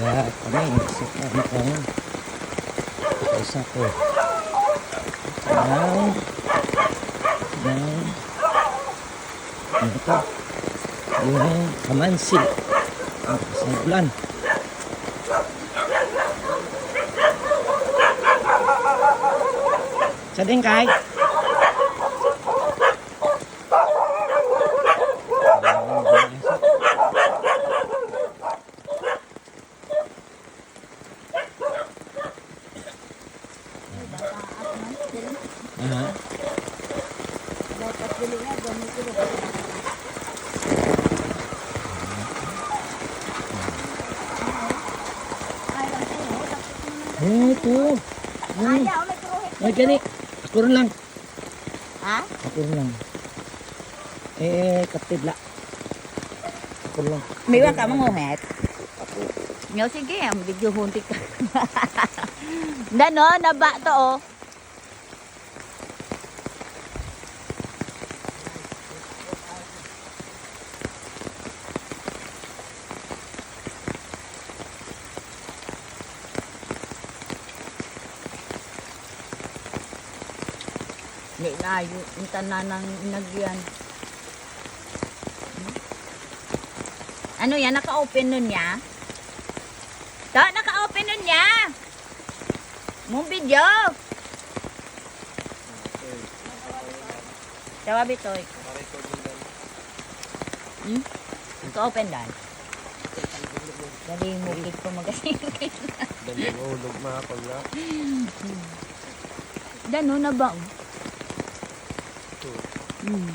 Kaya kami, pa mukhang isa ko. Ng, ng, ano to? Yung kamansi. Ang kasaglan. Sa din kay? Eh, ito. Ay, Ayaw, may kruhit. ay, gani. Ako lang. Ha? Ako lang. Eh, kaptidla. Ako rin lang. May wang ka manguhit. Nyo, sige, ang video huntik ka. Dano, naba to, oh. Hindi na, yung yung tanan ng inagyan. Ano yan? Naka-open nun niya? To, naka-open nun niya. Mong video. Tawa bitoy. Hmm? Naka-open dan. Dali mo kit ko magasingin. Dali mo ulog mga pala. Dano na ba? oh? Hmm.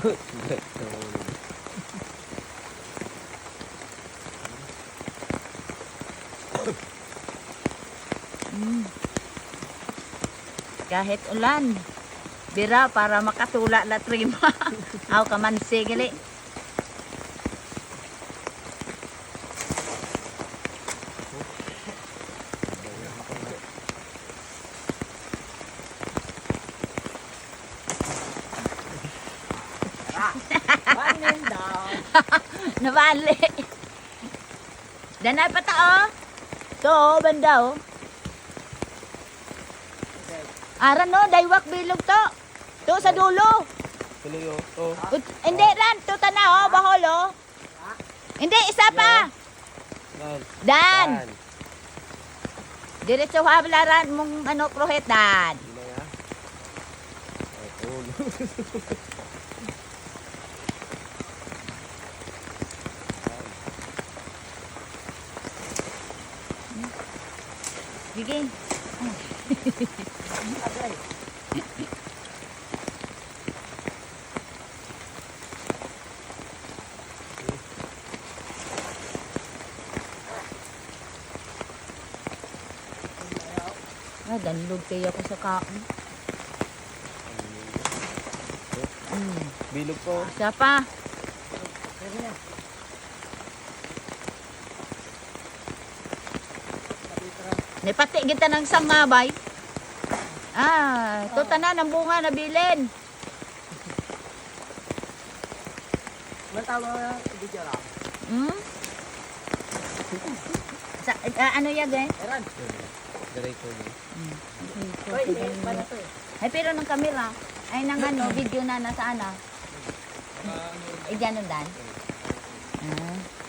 Kahit ulan. Bira para makatula la trima. Aw kaman sigili. Nabali. Danay pa ta oh. To banda oh. Aran no, daywak bilog to. To sa dulo. Tuloy. Oh. Ut- hindi ran, to tana oh, bahol oh. Hindi, isa pa. Dan. Dan. Diretso hablaran mong ano prohet dan. Hindi na. Ay, Sige. Ah, danlog kayo ako sa kaon. Mm. Bilog ko. Isa pa. Nipati kita ng samabay. Ah, ito tanan ang bunga na bilin. Matawa video lang. Hmm? Sa, ah, ano yan, eh? Eran. Diray ko din. Ay, pero ng kamera, ay nang ano, video na nasa ano. Eh, dyan nun, Dan. Ah.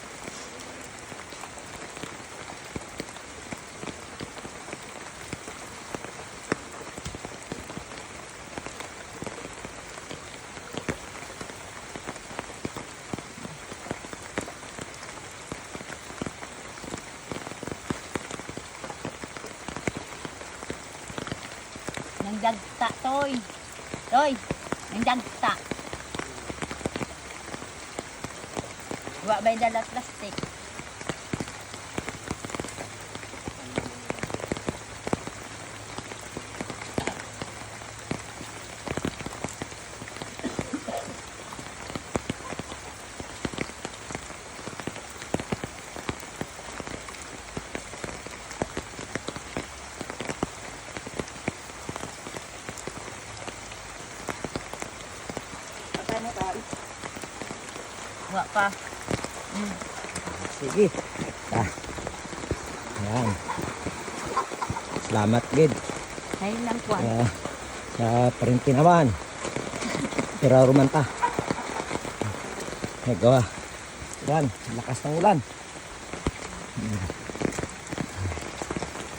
Dagta, toy. Toy, nang dagta. Wa bay dala plastic. Wa pa. Sige. Ah, Yan. Salamat, Gid. Ayun lang po. Sa, sa parinti naman. Pero ruman pa. Ay, gawa. Yan, lakas ng ulan. Hmm.